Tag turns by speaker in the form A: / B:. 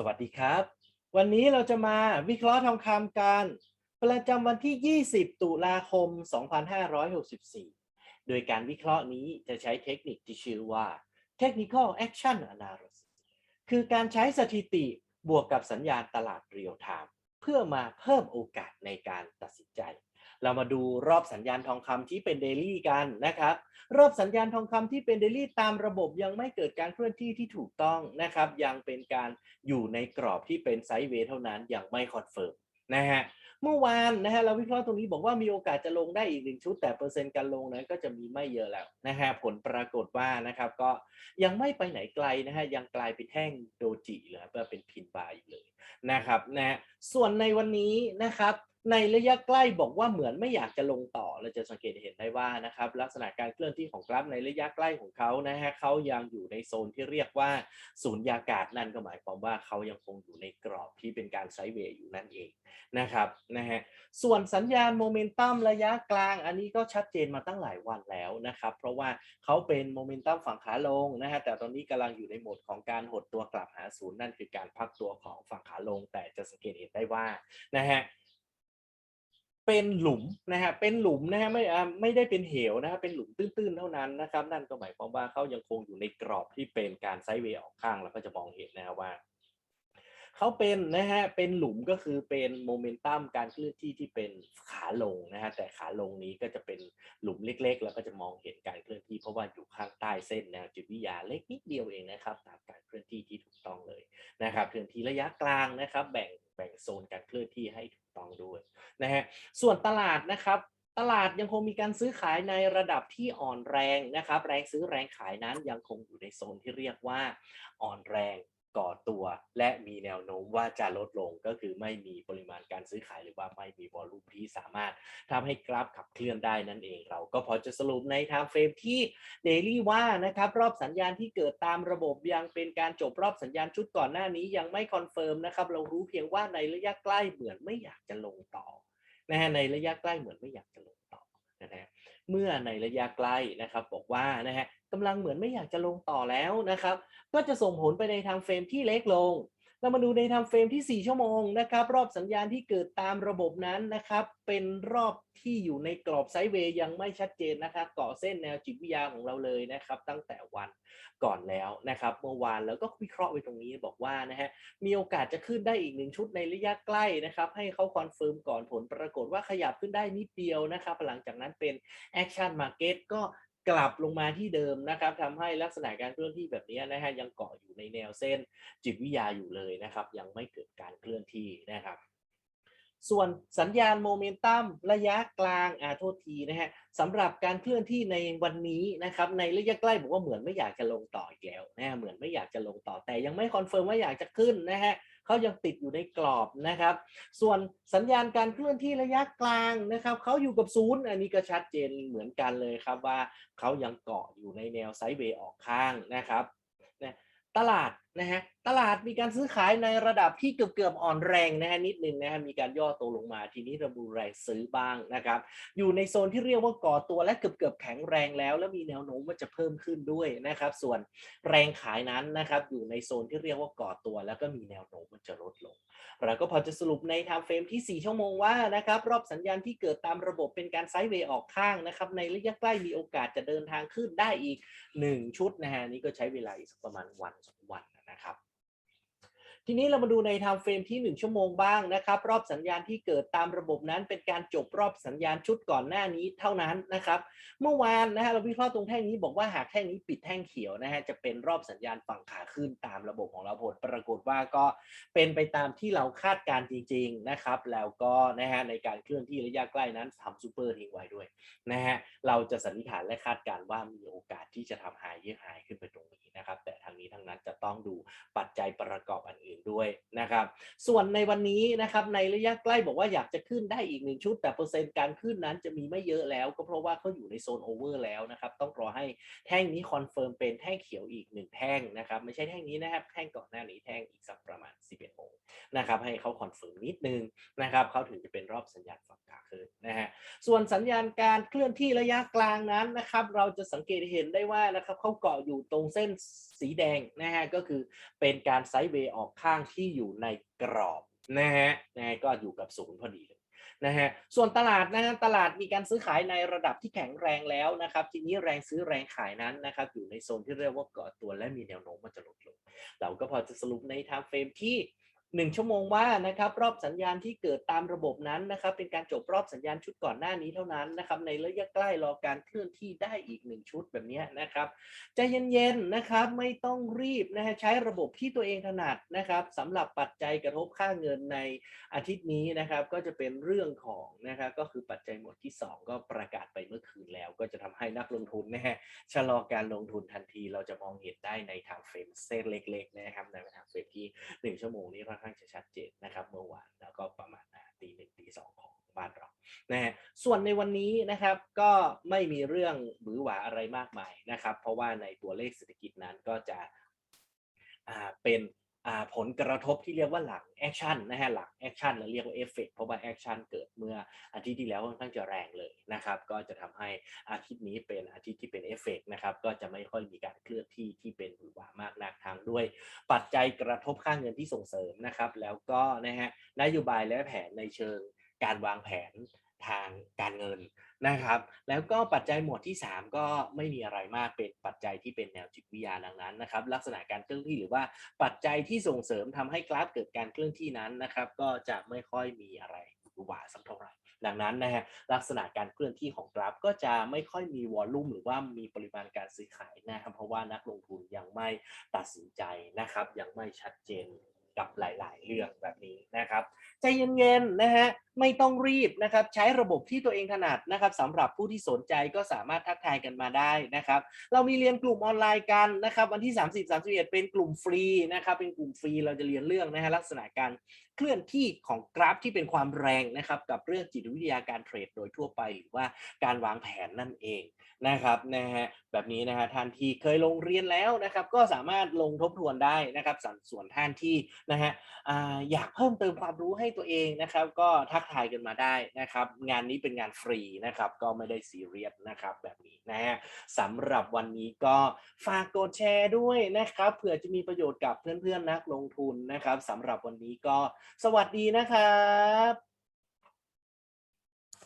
A: สวัสดีครับ วันนี้เราจะมาวิเคราะห์ทองคำกัน ประจำวันที่ 20 ตุลาคม 2564 โดยการวิเคราะห์นี้จะใช้เทคนิคที่ชื่อว่า Technical Action Analysis คือการใช้สถิติบวกกับสัญญาณตลาดเรียลไทม์เพื่อมาเพิ่มโอกาสในการตัดสินใจ เรามาดูรอบสัญญาณทองคำที่เป็นเดลี่กันนะครับ รอบสัญญาณทองคำที่เป็นเดลี่ตามระบบยังไม่เกิดการเคลื่อนที่ที่ถูกต้องนะครับ ยังเป็นการอยู่ในกรอบที่เป็นไซด์เวย์เท่านั้นยังไม่คอนเฟิร์มนะฮะเมื่อวานนะฮะเราวิเคราะห์ตรงนี้บอกว่ามีโอกาสจะลงได้อีกหนึ่งชุด แต่เปอร์เซ็นต์การลงนั้นก็จะมีไม่เยอะแล้วนะฮะผลปรากฏว่านะครับก็ยังไม่ไปไหนไกลนะฮะยังกลายเป็นแท่งโดจิเลยครับเป็นพินบายอยู่เลยนะครับนะส่วนในวันนี้นะครับ ในระยะใกล้บอกว่าเหมือนไม่อยากจะลงต่อเราจะสังเกตเห็นได้ว่านะครับลักษณะการเคลื่อนที่ของกราฟในระยะใกล้ของเขานะฮะเขายังอยู่ในโซนที่เรียกว่าศูนยากาศนั่นก็หมายความว่าเขายังคงอยู่ในกรอบที่เป็นการไซด์เวย์อยู่นั่นเองนะครับนะฮะส่วนสัญญาณโมเมนตัมระยะกลาง อันนี้ก็ชัดเจนมาตั้งหลายวันแล้วนะครับ เพราะว่าเขาเป็นโมเมนตัมฝั่งขาลงนะฮะแต่ตอนนี้กำลังอยู่ในโหมดของการหดตัวกลับหาศูนย์นั่นคือการพักตัวของฝั่งขาลง แต่จะสังเกตเห็นได้ว่านะฮะ เป็นหลุมนะฮะเป็นหลุมนะฮะไม่ไม่ได้เป็นเหวนะฮะเป็นหลุมตื้นๆเท่านั้นนะครับ นั่นก็หมายความว่าเขายังคงอยู่ในกรอบที่เป็นการไซด์เวย์ออกข้างเราก็จะมองเห็นนะฮะว่าเขาเป็นนะฮะเป็นหลุมก็คือเป็นโมเมนตัมการเคลื่อนที่ที่เป็นขาลงนะฮะแต่ขาลงนี้ก็จะเป็นหลุมเล็ก ๆ แล้วก็จะมองเห็นการเคลื่อนที่เพราะว่าอยู่ข้างใต้เส้นแนวจิตวิทยาเล็กนิดเดียวเองนะครับตามการเคลื่อนที่ที่ถูกต้องเลยนะครับเคลื่อนที่ระยะกลางนะครับ แบ่ง แบ่งโซนการเคลื่อนที่ให้ถูกต้องด้วยนะฮะส่วนตลาดนะครับตลาดยังคงมีการซื้อขายในระดับที่อ่อนแรงนะครับ แรงซื้อแรงขายนั้นยังคงอยู่ในโซนที่เรียกว่าอ่อนแรง ก่อตัว และมีแนวโน้มว่าจะลดลงก็คือไม่มีปริมาณการซื้อขายหรือว่าไม่มีวอลลุ่มที่สามารถทำให้กราฟขับเคลื่อนได้นั่นเอง เราก็พอจะสรุปในไทม์เฟรมที่เดลี่ว่านะครับรอบสัญญาณที่เกิดตามระบบยังเป็นการจบรอบสัญญาณชุดก่อนหน้านี้ยังไม่คอนเฟิร์มนะครับเรารู้เพียงว่าในระยะใกล้เหมือนไม่อยากจะลงต่อนะฮะในระยะใกล้เหมือนไม่อยากจะลงต่อนะฮะ เมื่อในระยะใกล้นะครับ บอกว่านะฮะกำลังเหมือนไม่อยากจะลงต่อแล้วนะครับ ก็จะส่งผลไปในทางเฟรมที่เล็กลง เรามาดูในทม์เฟรมที่ 4 ชั่วโมงนะครับ รอบสัญญาณที่เกิดตามระบบนั้นนะครับ เป็นรอบที่อยู่ในกรอบไซด์เวย์ยังไม่ชัดเจนนะครับเกาะเส้นแนวจิตวิทยาของเราเลยนะครับ ตั้งแต่วันก่อนแล้วนะครับ เมื่อวานแล้วก็วิเคราะห์ไว้ตรงนี้บอกว่านะฮะมีโอกาสจะขึ้นได้อีกหนึ่งชุดในระยะใกล้นะครับ ให้เขาคอนเฟิร์มก่อนผลปรากฏว่าขยับขึ้นได้นิดเดียวนะครับ หลังจากนั้นเป็นแอคชั่นมาร์เก็ตก็ กลับลงมาที่เดิมนะครับทำให้ลักษณะการเคลื่อนที่แบบนี้นะฮะยังเกาะอยู่ในแนวเส้นจิตวิทยาอยู่เลยนะครับ ยังไม่เกิดการเคลื่อนที่นะครับ ส่วนสัญญาณโมเมนตัมระยะกลางอาโทษทีนะฮะสำหรับการเคลื่อนที่ในวันนี้นะครับในระยะใกล้บอกว่าเหมือนไม่อยากจะลงต่ออีกแล้วนะฮะเหมือนไม่อยากจะลงต่อแต่ยังไม่คอนเฟิร์มว่าอยากจะขึ้นนะฮะเขายังติดอยู่ในกรอบนะครับ ส่วนสัญญาณการเคลื่อนที่ระยะกลางนะครับเขาอยู่กับศูนย์อันนี้ก็ชัดเจนเหมือนกันเลยครับว่าเขายังเกาะอยู่ในแนวไซด์เวย์ออกข้างนะครับนะตลาด นะฮะตลาดมีการซื้อขายในระดับที่เกือบเกือบๆอ่อนแรงนะฮะนิดนึงนะฮะมีการย่อตัวลงมาทีนี้เราดูแรงซื้อบ้างนะครับอยู่ในโซนที่เรียกว่าก่อตัวและเกือบเกือบๆแข็งแรงแล้ว แล้วมีแนวโน้มว่าจะเพิ่มขึ้นด้วยนะครับ ส่วนแรงขายนั้นนะครับอยู่ในโซนที่เรียกว่าก่อตัว แล้วก็มีแนวโน้มว่าจะลดลงเราก็พอจะสรุปในไทม์เฟรมที่ 4 ชั่วโมงว่านะครับรอบสัญญาณที่เกิดตามระบบเป็นการไซด์เวย์ออกข้างนะครับในระยะใกล้มีโอกาสจะเดินทางขึ้นได้อีก 1 ชุดนะฮะนี่ก็ใช้เวลาอีกประมาณวันสองวัน ทีนี้เรามาดูในไทม์เฟรมที่ 1 ชั่วโมงบ้างนะครับ รอบสัญญาณที่เกิดตามระบบนั้น เป็นการจบรอบสัญญาณชุดก่อนหน้านี้เท่านั้นนะครับ เมื่อวานนะฮะเราวิเคราะห์ตรงแท่งนี้บอกว่าหากแท่งนี้ปิดแท่งเขียวนะฮะจะเป็นรอบสัญญาณฝั่งขาขึ้นตามระบบของเราผลปรากฏว่าก็เป็นไปตามที่เราคาดการณ์จริง ๆนะครับ แล้วก็นะฮะในการเคลื่อนที่ระยะใกล้นั้นทำซูเปอร์ทิ้งไว้ด้วยนะฮะเราจะสันนิษฐานและคาดการณ์ว่ามีโอกาสที่จะทำหายเยอะหายขึ้นไปตรงนี้นะครับ แต่ทางนี้ทางนั้นจะต้องดูปัจจัยประกอบอันอื่นด้วยนะครับ ส่วนในวันนี้นะครับในระยะใกล้บอกว่าอยากจะขึ้นได้อีกหนึ่งชุด แต่เปอร์เซ็นต์การขึ้นนั้นจะมีไม่เยอะแล้ว ก็เพราะว่าเขาอยู่ในโซนโอเวอร์แล้วนะครับ ต้องรอให้แท่งนี้คอนเฟิร์มเป็นแท่งเขียวอีกหนึ่งแท่งนะครับ ไม่ใช่แท่งนี้นะครับ แท่งก่อนหน้านี้แท่งอีกสักประมาณ 11โมงนะครับให้เขาคอนเฟิร์มนิดนึงนะครับเขาถึงจะเป็นรอบสัญญาณฝั่งขาขึ้นนะฮะส่วนสัญญาณการเคลื่อนที่ระยะกลางนั้นนะครับ เราจะสังเกตเห็นได้ว่านะครับเขาเกาะอยู่ตรงเส้นสีแดงนะฮะก็คือเป็นการไซด์เวย์ออกข้างที่อยู่ในกรอบนะฮะนะก็อยู่กับศูนย์พอดีเลยนะฮะส่วนตลาดนะฮะตลาดมีการซื้อขายในระดับที่แข็งแรงแล้วนะครับ ทีนี้แรงซื้อแรงขายนั้นนะครับอยู่ในโซนที่เรียกว่าก่อตัวและมีแนวโน้มว่าจะลดลง เราก็พอจะสรุปในทางเฟรมที่ 1ชั่วโมงว่านะครับรอบสัญญาณที่เกิดตามระบบนั้นนะครับ เป็นการจบรอบสัญญาณชุดก่อนหน้านี้เท่านั้นนะครับ ในระยะใกล้รอการเคลื่อนที่ได้อีก1ชุดแบบนี้นะครับใจเย็นๆนะครับไม่ต้องรีบนะฮะใช้ระบบที่ตัวเองถนัดนะครับสำหรับปัจจัยกระทบค่าเงินในอาทิตย์นี้นะครับ ก็จะเป็นเรื่องของนะครับก็คือปัจจัยหมวดที่ 2 ก็ประกาศไปเมื่อคืนแล้ว ก็จะทำให้นักลงทุนนะฮะชะลอการลงทุนทันที เราจะมองเห็นได้ในทม์เฟรมเส้นเล็กๆนะครับในทม์เฟรมที่ 1 ชั่วโมงนี้ค่อนข้างจะชัดเจนนะครับเมื่อวานแล้วก็ประมาณตีหนึ่งตีสองของบ้านเรานะฮะส่วนในวันนี้นะครับก็ไม่มีเรื่องหรือหวาอะไรมากมายนะครับ เพราะว่าในตัวเลขเศรษฐกิจนั้นก็จะเป็น ผลกระทบที่เรียกว่าหลังแอคชั่นนะฮะหลังแอคชั่นเราเรียกว่าเอฟเฟกเพราะว่าแอคชั่นเกิดเมื่ออาทิตย์ที่แล้วค่อนข้างจะแรงเลยนะครับก็จะทำให้อาทิตย์นี้เป็นอาทิตย์ที่เป็นเอฟเฟกนะครับก็จะไม่ค่อยมีการเคลื่อนที่ที่เป็นหวือหวามากนักทางด้วย ปัจจัยกระทบค่าเงินที่ส่งเสริมนะครับแล้วก็นะฮะนโยบายและแผนในเชิงการวางแผนทางการเงิน นะครับ แล้วก็ปัจจัยหมวดที่ 3 ก็ไม่มีอะไรมากเป็นปัจจัยที่เป็นแนวจิตวิทยาดังนั้นนะครับ ลักษณะการเคลื่อนที่หรือว่าปัจจัยที่ส่งเสริมทำให้กราฟเกิดการเคลื่อนที่นั้นนะครับ ก็จะไม่ค่อยมีอะไรหวือหวาสักเท่าไหร่ดังนั้นนะฮะลักษณะการเคลื่อนที่ของกราฟก็จะไม่ค่อยมีวอลลุ่มหรือว่ามีปริมาณการซื้อขายนะครับเพราะว่านักลงทุนยังไม่ตัดสินใจนะครับ ยังไม่ชัดเจน กับหลาย ๆ เรื่องแบบนี้นะครับ ใจเย็นๆนะฮะไม่ต้องรีบนะครับ ใช้ระบบที่ตัวเองถนัดนะครับสำหรับผู้ที่สนใจก็สามารถทักทายกันมาได้นะครับ เรามีเรียนกลุ่มออนไลน์กันนะครับ วันที่ 30 31 เป็นกลุ่มฟรีนะครับ เป็นกลุ่มฟรีเราจะเรียนเรื่องนะฮะลักษณะการ เคลื่อนที่ของกราฟที่เป็นความแรงนะครับกับเรื่องจิตวิทยาการเทรดโดยทั่วไป หรือว่าการวางแผนนั่นเองนะครับนะฮะแบบนี้นะฮะท่านที่เคยลงเรียนแล้วนะครับ ก็สามารถลงทบทวนได้นะครับส่วนส่วนท่านที่นะฮะออยากเพิ่มเติมความรู้ให้ตัวเองนะครับ ก็ทักทายกันมาได้นะครับ งานนี้เป็นงานฟรีนะครับ ก็ไม่ได้ซีเรียสนะครับแบบนี้นะฮะสำหรับวันนี้ก็ฝากกดแชร์ด้วยนะครับเผื่อจะมีประโยชน์กับเพื่อนๆนักลงทุนนะครับสำหรับวันนี้ก็สวัสดีนะครับ